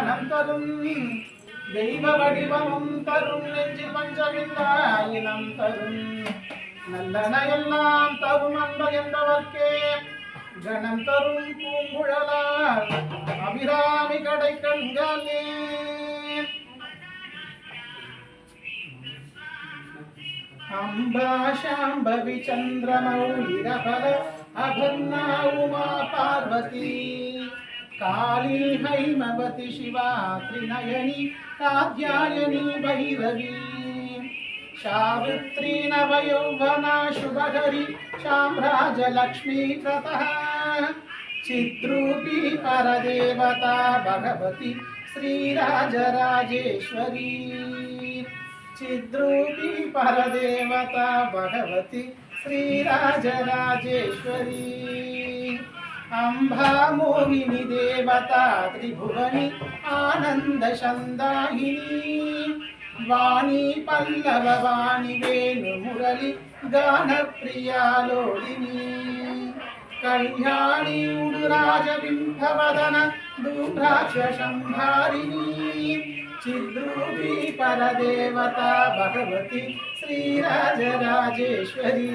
ஞானம் தரும் தெய்வ வடிவமும் தரும் நெஞ்சில் பஞ்சமில்லா இனம் தரும் நல்லன எல்லாம் தரும் அன்ப என்றவர்க்கே கணம் தரும் பூங்குழலார் அபிராமி கடை கண்களே అంబాశాంబవి చంద్రమౌళిరఫల అభర్ణా ఉమా పార్వతీ काली हैमवति शिवा त्रिनयनी कात्यायनी भैरवी सावित्री नवयौवना शुभकरी शाम्राजलक्ष्मी क्रतः चिद्रूपी परदेवता भगवती श्रीराजराजेश्वरी चिद्रूपी परदेवता भगवती श्रीराजराजेश्वरी అంబామోహిని దేవత త్రిభువని ఆనంద సందాహిని వాణి పల్లవ వాణి వేణు మురళి గాన ప్రియాలోడిని. కళ్యాణి రాజబింబవదన దూరాక్షసంహారిణి చిద్రూపీ పరదేవత భగవతి శ్రీరాజరాజేశ్వరీ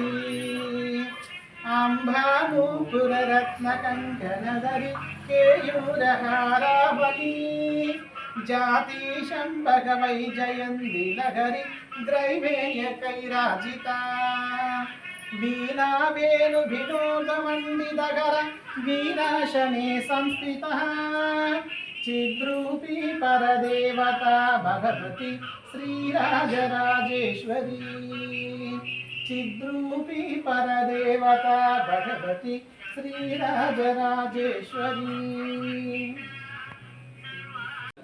अम्बानूपुररत्नकङ्कणधरि केयूरहारावली जातीशम्भगवै जयन्ति नगरि द्रैवेयकैराजिता वीणा वेणुविनोदमण्डितकर वीणाशने संस्थितः चिद्रूपी परदेवता भगवती श्रीराजराजेश्वरी चिद्रूपी परदेवता भगवती श्रीराजराजेश्वरी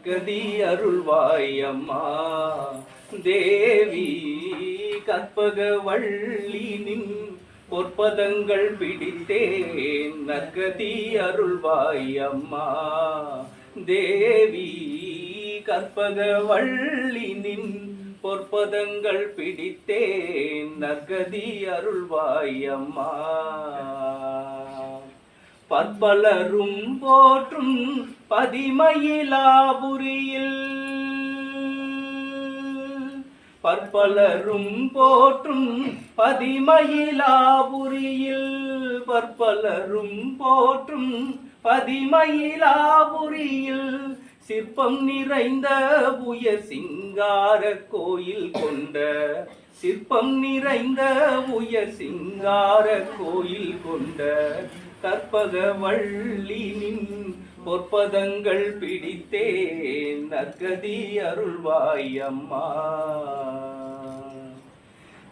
கதி அருள்வாய் அம்மா தேவி கற்பகவள்ளி நின் பொற்பதங்கள் பிடித்தேன் நற்கதி அருள்வாய் அம்மா தேவி கற்பகவள்ளி நின் பொற்பதங்கள் பிடித்தேன். நகதி அருள்வாயம்மா. பற்பலரும் போற்றும் பதிமயிலாபுரியில். பற்பலரும் போற்றும் பதிமயிலாபுரியில். பற்பலரும் போற்றும் பதிமயிலாபுரியில். சிற்பம் நிறைந்த உயர் சிங்கார கோயில் கொண்ட சிற்பம் நிறைந்த உயர் சிங்கார கோயில் கொண்ட கற்பக வள்ளினின் பொற்பதங்கள் பிடித்தேன் நற்கதி அருள்வாய் அம்மா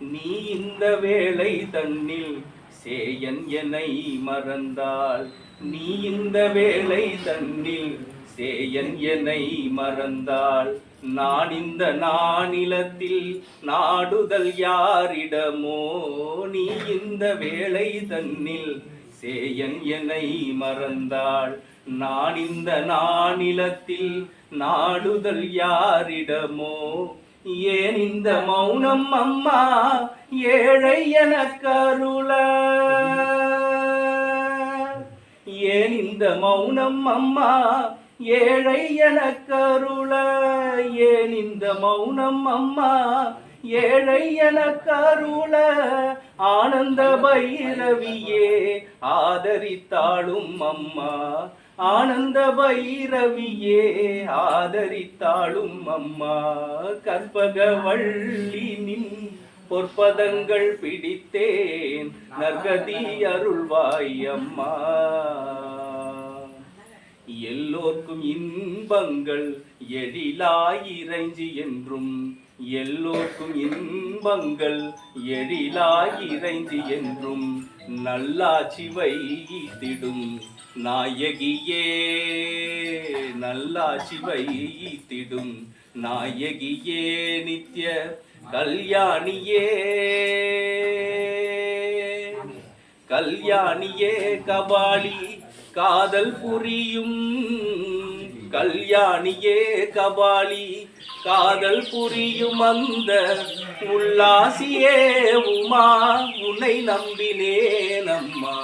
நீ இந்த வேளை தன்னில் சேயன் என்னை மறந்தால் நீ இந்த வேளை தன்னில் சேயன் என்னை மறந்தாள். நான் இந்த நானிலத்தில் நாடுதல் யாரிடமோ நீ இந்த வேளை தன்னில் சேயன் என்னை மறந்தாள். நான் இந்த நானிலத்தில் நாடுதல் யாரிடமோ ஏன் இந்த மௌனம் அம்மா ஏழை எனக்கருள ஏன் இந்த மௌனம் அம்மா ஏழை எனக்கருள ஏன் இந்த மௌனம் அம்மா? ஏழை எனக்கருள ஆனந்த பைரவியே ஆதரித்தாளும் அம்மா. ஆனந்த பைரவியே ஆதரித்தாளும் அம்மா. கற்பகவள்ளி நின் பொற்பதங்கள் பிடித்தேன். நர்கதி அருள்வாய் அம்மா. எல்லோர்க்கும் இன்பங்கள் எழிலாயிரஞ்சி என்றும் எல்லோர்க்கும் இன்பங்கள் எழிலாயிரஞ்சி என்றும் நல்லாட்சி வைத்திடும். நாயகியே நல்லாட்சி வைத்திடும். நாயகியே நித்ய கல்யாணியே. கல்யாணியே கபாலி காதல் புரியும் கல்யாணியே கபாலி. காதல் புரியும் அந்த உல்லாசியே உமா உன்னை நம்பினேன் அம்மா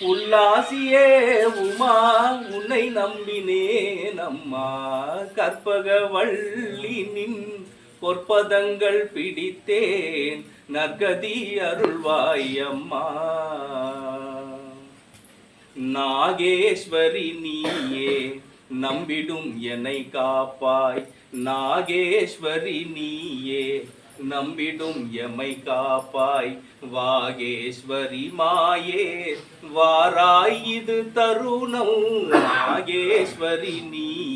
உல்லாசியே உமா உன்னை நம்பினேன் அம்மா கற்பக வள்ளி நின் பொற்பதங்கள் பிடித்தேன். நற்கதி அருள்வாய் அம்மா. நாகேஸ்வரி நீயே நம்பிடும் என்னை காப்பாய். நாகேஸ்வரி நீயே நம்பிடும் எமை காப்பாய். வாகேஸ்வரி மாயே வாராய் இது தருணம். நாகேஸ்வரி நீ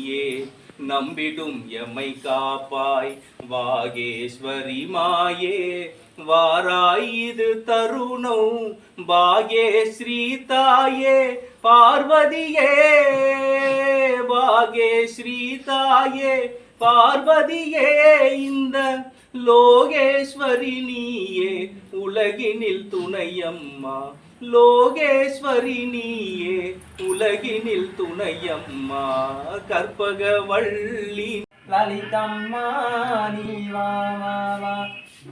நம்பிடும் எமை காப்பாய். வாகேஸ்வரி மாயே வாராய் இது தருணம். பாகேஸ்ரீ தாயே பார்வதியே. பாகேஸ்ரீ தாயே பார்வதியே இந்த லோகேஸ்வரி நீயே. உலகினில் துணையம்மா லோகேஸ்வரி நீயே உலகினில் துணையம்மா கற்பக வள்ளி லலிதம்மா நீ வா வா வா.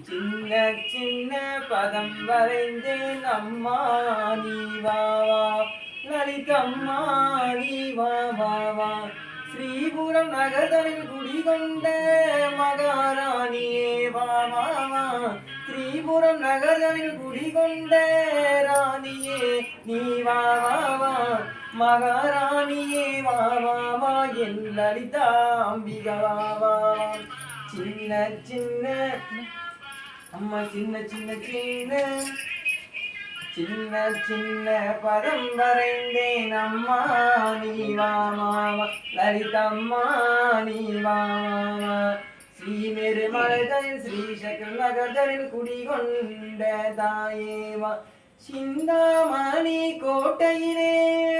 சின்ன சின்ன பதம் வரைந்தேன் அம்மா நீ வா வா. லலிதம்மா நீ வா வா வா. ஸ்ரீபுரம் நகர்தனில் குடிகொண்ட மகாராணியே வா வா வா. ஸ்ரீபுரம் நகர்தனில் குடிகொண்ட ராணியே நீ வா வா மகாராணியே வா வா என் லலிதா அம்பிகா வா. சின்ன சின்ன. அம்மா சின்ன சின்ன சின்ன. சின்ன சின்ன பதம் வரைந்தேன். அம்மா நீ வாமா லலிதம்மா நீ வாமா ஸ்ரீமே ஸ்ரீ நெருமலைகளில் ஸ்ரீ சக்கர நகர்களில் குடிகொண்ட தாயேவா சிந்தாமணி கோட்டையிலே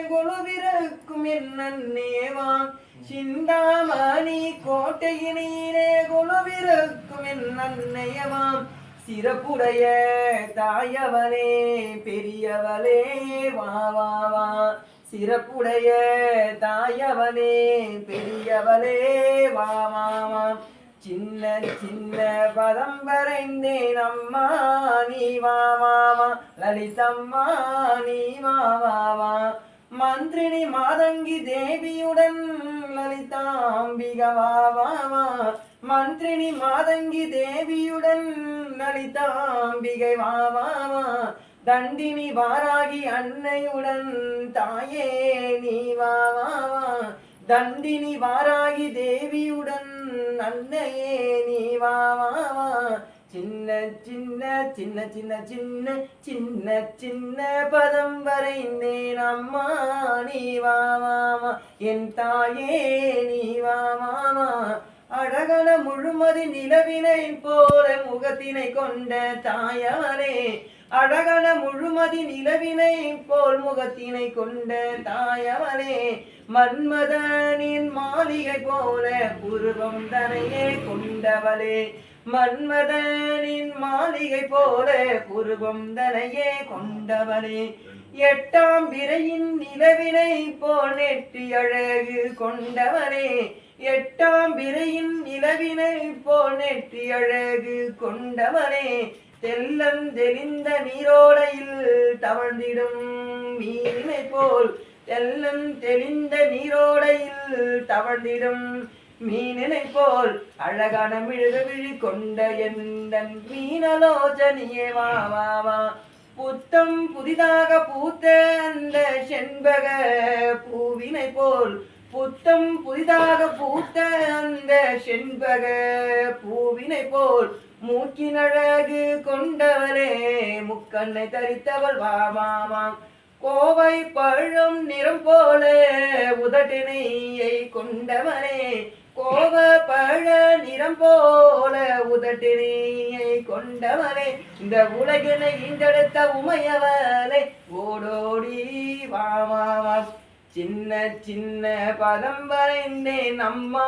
கொலுவிருக்கும் என்னேவா சிந்தாமணி கோட்டையினே கொலுவிருக்கும் என் சிறப்புடைய தாயவளே பெரியவளே வா வா வா சிறப்புடைய தாயவளே பெரியவளே வா வா வா சின்ன சின்ன பதம் வரைந்தேன் அம்மா நீ வா லலிதம்மா நீ வா வா மந்திரினி மாதங்கி தேவியுடன் லலிதாம்பிகா வா வா மந்திரினி மாதங்கி தேவியுடன் லலிதாம்பிகை வா வா தண்டினி வாராகி அன்னையுடன் தாயே நீ வா. தண்டினி வாராகி தேவியுடன் அன்னையே நீ வா வா சின்ன சின்ன சின்ன சின்ன சின்ன சின்ன சின்ன பதம் வரைந்தேன் அம்மா நீ வா வா என் தாயே நீ வா வா. அழகன முழுமதி நிலவினை போல முகத்தினை கொண்ட தாயாரே அழகன முழுமதி நிலவினை போல் முகத்தினை கொண்ட தாயவனே மன்மதனின் மாளிகை போல புருவம் தனையே கொண்டவளே மன்மதனின் மாளிகை போல புருவம் தனையே கொண்டவளே. எட்டாம் விரையின் நிலவினை போல் நெற்றி அழகு கொண்டவனே எட்டாம் விரையின் நிலவினை போல் நெற்றி அழகு கொண்டவனே தெல்லம் தெளிந்த நீரோடையில் தவழ்ந்திடும் மீனை போல் தெல்லம் தெளிந்த நீரோடையில் தவழ்ந்திடும் மீனினை போல் அழகான மிழுகு விழி கொண்ட என் மீனலோச்சனியே வா வா வா. புத்தம் புதிதாக பூத்த அந்த செண்பக பூவினை போல் புத்தம் புதிதாக பூத்த அந்த செண்பக பூவினை போல் மூக்கினழகு கொண்டவளே முக்கண்ணை தரித்தவள் வாமாமாம் கோவை பழம் நிறம் போல உதட்டினையை கொண்டவனே கோவ பழ நிறம் போல உதட்டினையை கொண்டவனே இந்த உலகினை இந்தெடுத்த உமையவளை ஓடோடி வா சின்ன சின்ன பதம் வரைந்தேன் அம்மா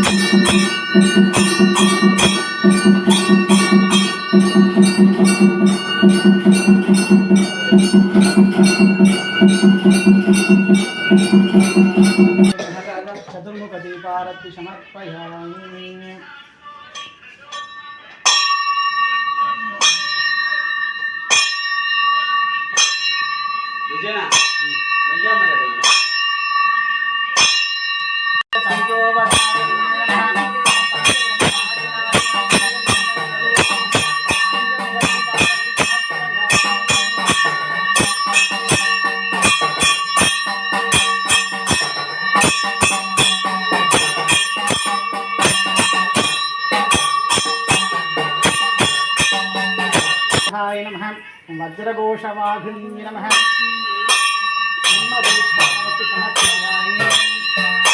ವಿಜಯನ ವಿಜಯ ಮಾತಾಡೋದು वज्रघोषवाघिनी नमः บิดาที่สมัครใจ